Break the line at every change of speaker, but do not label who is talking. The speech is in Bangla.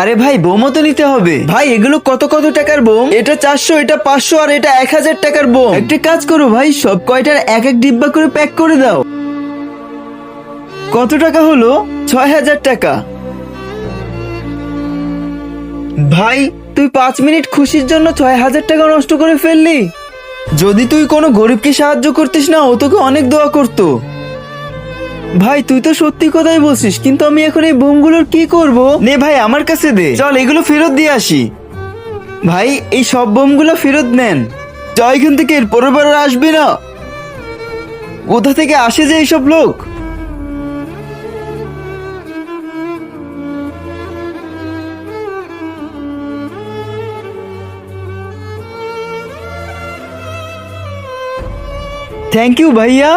আরে ভাই, বোমও তো নিতে হবে। ভাই, এগুলো কত কত টাকার বোম? এটা চারশো, এটা পাঁচশো আর এটা এক হাজার টাকার বোম। একটা কাজ করো ভাই, সব কয়টার এক এক ডিব্বা করে প্যাক করে দাও। কত টাকা হলো? ছয় হাজার টাকা। ভাই, তুই পাঁচ মিনিট খুশির জন্য ছয় হাজার টাকা নষ্ট করে ফেললি। যদি তুই কোনো গরিবকে সাহায্য করতিস না, ও তোকে অনেক দোয়া করতো। ভাই তুই তো সত্যি কথাই বলছিস কিন্তু আমি এখন এই বোমগুলোর কি করব? নে ভাই আমার কাছে দে। চল এগুলো ফেরত দিয়ে আসি। ভাই এই সব বোমগুলো ফেরত নেন। যা এখান থেকে এর পরের বার আর আসবি না। কোথা থেকে আসে যে এইসব লোক? থ্যাংক ইউ ভাইয়া।